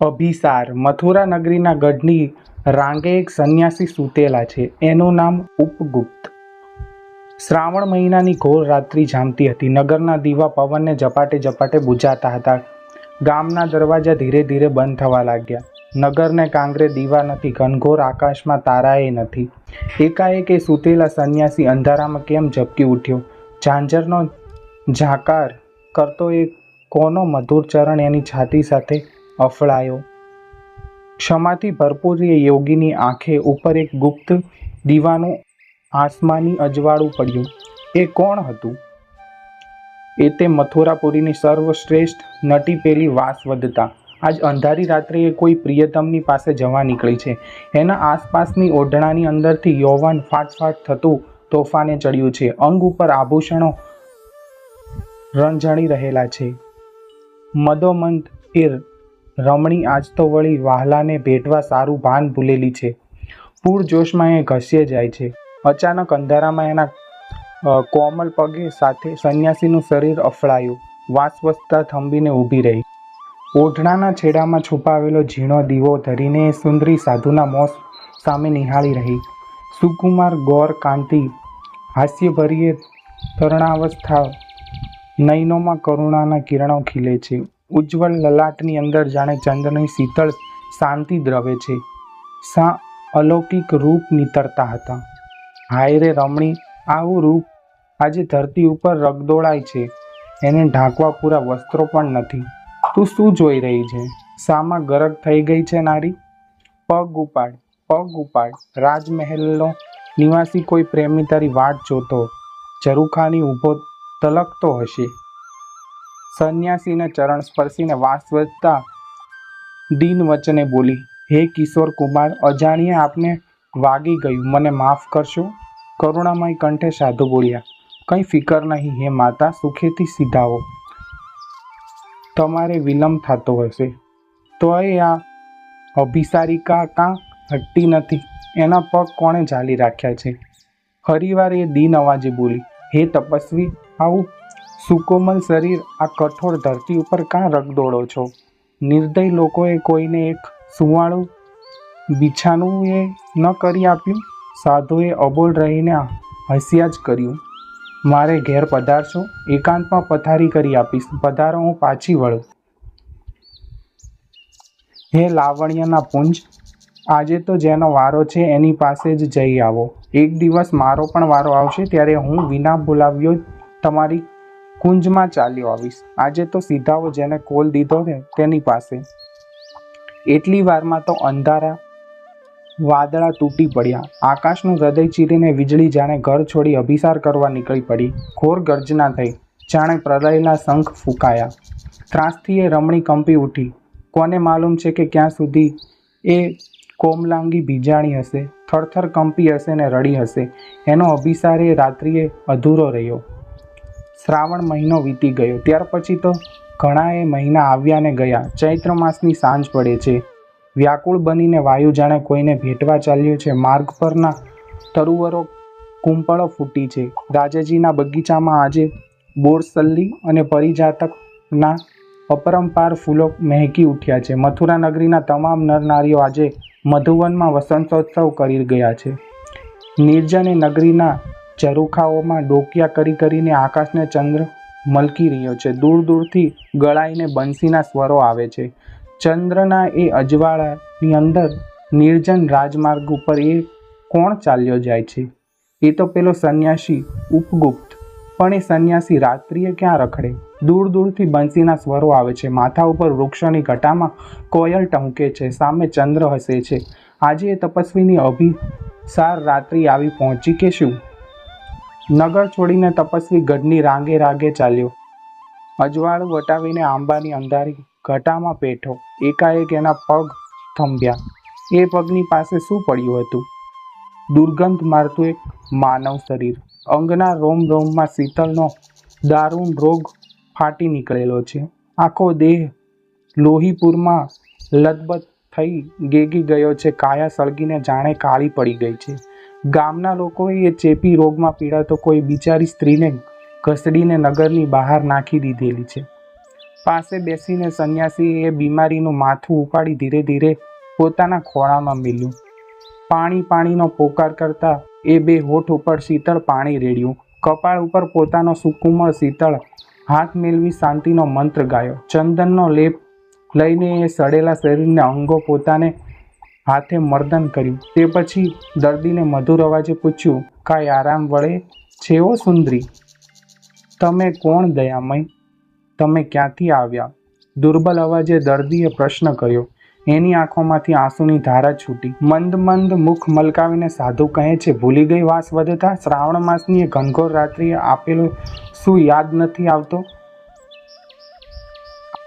અભિસાર. મથુરા નગરીના ગઢની રાંગે એક સંન્યાસી સૂતેલા છે. એનું નામ ઉપગુપ્ત. શ્રાવણ મહિનાની ઘોર રાત્રિ જામતી હતી. નગરના દીવા પવનને ઝપાટે ઝપાટે બુજાતા હતા. ગામના દરવાજા ધીરે ધીરે બંધ થવા લાગ્યા. નગરને કાંગરે દીવા નથી, ઘનઘોર આકાશમાં તારાએ નથી. એકાએક એ સૂતેલા સંન્યાસી અંધારામાં કેમ ઝબકી ઉઠ્યો? ઝાંઝરનો ઝાકાર કરતો એ કોનો મધુર ચરણ એની છાતી સાથે અફળાયો. ક્ષમાથી ભરપૂર એ યોગીની આંખે ઉપર એક ગુપ્ત દીવાનું આસમાની અજવાળું પડ્યું. એ કોણ હતું? એ તે મથુરાપુરીની સર્વશ્રેષ્ઠ નટી પેલી વાસ વધતા આજ અંધારી રાત્રે એ કોઈ પ્રિયતમની પાસે જવા નીકળી છે. એના આસપાસની ઓઢણાની અંદરથી યૌવન ફાટફાટ થતું તોફાને ચડ્યું છે. અંગ ઉપર આભૂષણો રણઝણી રહેલા છે. મદોમંત એ રમણી આજ તો વળી વાહલાને ભેટવા સારું ભાન ભૂલેલી છે. પૂર જોશમાં એ ઘસીએ જાય છે. અચાનક અંધારામાં એના કોમલ પગે સાથે સંન્યાસીનું શરીર અફળાયું. વાસવસતા થંભીને ઊભી રહી. ઓઢણાના છેડામાં છુપાવેલો ઝીણો દીવો ધરીને સુંદરી સાધુના મોસ સામે નિહાળી રહી. સુકુમાર ગૌર કાંતિ હાસ્યભરીએ તરણાવસ્થા, નયનોમાં કરુણાના કિરણો ખીલે છે. ઉજ્જવળ લલાટની અંદર જાણે ચંદ્રની શીતળ શાંતિ દ્રવે છે. સા અલૌકિક રૂપ નીતરતા હતા. હાય રે રમણી, આવું રૂપ આજે ધરતી ઉપર રગદોળાય છે. એને ઢાંકવા પૂરા વસ્ત્રો પણ નથી. તું શું જોઈ રહી છે? સામાં ગરગ થઈ ગઈ છે નારી? પગ ઉપાડ પગ ઉપાડ. રાજમહેલનો નિવાસી કોઈ પ્રેમી તારી વાટ જોતો. ઝરૂખાની ઊભો તલકતો હશે. સંન્યાસીને ચરણ સ્પર્શીને વાસ વધતા દીન વચને બોલી, હે કિશોર કુમાર અજાણીએ આપને વાગી ગયું. મને માફ કરશો. કરુણામય કંઠે સાધુ બોલ્યા, કંઈ ફિકર નહીં, હે માતા, સુખેથી સીધાઓ તમારે વિલંબ થતો હશે. તોય આ અભિસારિકા કાં હટતી નથી? એના પગ કોણે ઝાલી રાખ્યા છે? ફરીવાર એ દીન અવાજે બોલી, હે તપસ્વી, આવું સુકોમલ શરીર આ કઠોર ધરતી ઉપર કાં રગદોળો છો? નિર્દય લોકોએ કોઈને એક સુવાળું બિછાનું એ ન કરી આપ્યું? સાધુએ અબોલ રહીને હસ્યા જ કર્યું. મારે ઘેર પધારશો. એકાંતમાં પથારી કરી આપીશ. પધારો, હું પાછી વળું. હે લાવણ્યના પુંજ, આજે તો જેનો વારો છે એની પાસે જ જઈ આવો. એક દિવસ મારો પણ વારો આવશે ત્યારે હું વિના બોલાવ્યો તમારી કુંજમાં ચાલ્યો આવીશ. આજે તો સીધાઓ જેને કોલ દીધો ને તેની પાસે. એટલી વારમાં તો અંધારા વાદળા તૂટી પડ્યા. આકાશનું હૃદય ચીરીને વીજળી જાણે ઘર છોડી અભિસાર કરવા નીકળી પડી. ઘોર ગર્જના થઈ. જાણે પ્રલયના શંખ ફૂંકાયા. ત્રાસથી એ રમણી કંપી ઉઠી. કોને માલુમ છે કે ક્યાં સુધી એ કોમલાંગી ભીજાણી હશે? થરથર કંપી હશે ને રડી હશે. એનો અભિસાર એ રાત્રિએ અધૂરો રહ્યો. શ્રાવણ મહિનો વીતી ગયો. ત્યાર પછી તો ઘણા એ મહિના આવ્યા ને ગયા. ચૈત્ર માસની સાંજ પડે છે. વ્યાકુળ બનીને વાયુ જાણે કોઈને ભેટવા ચાલ્યું છે. માર્ગ પરના તરુવરો કુંપળો ફૂટી છે. રાજાજીના બગીચામાં આજે બોરસલ્લી અને પરિજાતકના અપરંપાર ફૂલો મહેકી ઉઠ્યા છે. મથુરા નગરીના તમામ નરનારીઓ આજે મધુવનમાં વસંતોત્સવ કરી ગયા છે. નિર્જન નગરીના ઝરૂખાઓમાં ડોકિયા કરી કરીને આકાશને ચંદ્ર મલકી રહ્યો છે. દૂર દૂરથી ગળાઈને બંસીના સ્વરો આવે છે. ચંદ્રના એ અજવાળાની અંદર નિર્જન રાજમાર્ગ ઉપર એ કોણ ચાલ્યો જાય છે? એ તો પેલો સંન્યાસી ઉપગુપ્ત, પણ એ સંન્યાસી રાત્રિએ ક્યાં રખડે? દૂર દૂરથી બંસીના સ્વરો આવે છે. માથા ઉપર વૃક્ષોની ઘટામાં કોયલ ટંકે છે. સામે ચંદ્ર હસે છે. આજે એ તપસ્વીની અભિસાર રાત્રિ આવી પહોંચી કે શું? નગર છોડીને તપસ્વી ગઢની રાંગે રાગે ચાલ્યો. અજવાળું વટાવીને આંબાની અંધારી ઘટામાં પેઠો. એકાએક એના પગ થંભ્યા. એ પગની પાસે શું પડ્યું હતું? દુર્ગંધ મારતું એક માનવ શરીર. અંગના રોમ રોમમાં શીતળનો દારૂણ રોગ ફાટી નીકળેલો છે. આખો દેહ લોહીપુરમાં લથબથ થઈ ગેગી ગયો છે. કાયા સળગીને જાણે કાળી પડી ગઈ છે. ગામના લોકોએ ચેપી રોગમાં પીડાતો કોઈ બિચારી સ્ત્રીને ઘસડીને નગરની બહાર નાખી દીધેલી છે. પાસે બેસીને સંન્યાસીએ બીમારીનું માથું ઉપાડી ધીરે ધીરે પોતાના ખોળામાં મિલ્યું. પાણી પાણીનો પોકાર કરતા એ બે હોઠ ઉપર શીતળ પાણી રેડ્યું. કપાળ ઉપર પોતાનો સુકુમળ શીતળ હાથ મેળવી શાંતિનો મંત્ર ગાયો. ચંદનનો લેપ લઈને એ સડેલા શરીરને અંગો પોતાને હાથે મર્દન કર્યું. તે પછી દર્દીને મધુર અવાજે પૂછ્યું, કાંઈ આરામ વળે છે ઓ સુંદરી? તમે કોણ દયામય? તમે ક્યાંથી આવ્યા? દુર્બલ અવાજે દર્દીએ પ્રશ્ન કર્યો. એની આંખોમાંથી આંસુની ધારા છૂટી. મંદ મંદ મુખ મલકાવીને સાધુ કહે છે, ભૂલી ગઈ વાસ વધતા? શ્રાવણ માસની ઘનઘોર રાત્રિએ આપેલું શું યાદ નથી આવતો?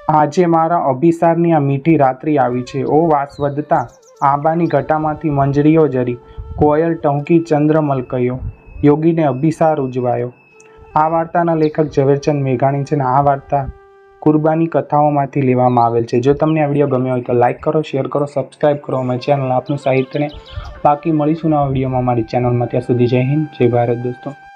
આજે મારા અભિસારની આ મીઠી રાત્રિ આવી છે. ઓ વાસ વધતા આંબાની ઘટામાંથી મંજરીઓ જરી, કોયલ ટંકી ચંદ્રમલ કયો યોગીને અભિસાર ઉજવાયો. આ વાર્તાના લેખક ઝવેરચંદ મેઘાણી છે ને આ વાર્તા કુરબાની કથાઓમાંથી લેવામાં આવેલ છે. જો તમને આ વીડિયો ગમ્યો હોય તો લાઇક કરો, શેર કરો સબસ્ક્રાઈબ કરો. અમારી ચેનલ આપનું સાહિત્યને બાકી મળીશું નવા વિડીયોમાં અમારી ચેનલમાં. ત્યાં સુધી જય હિન્દ, જય ભારત દોસ્તો.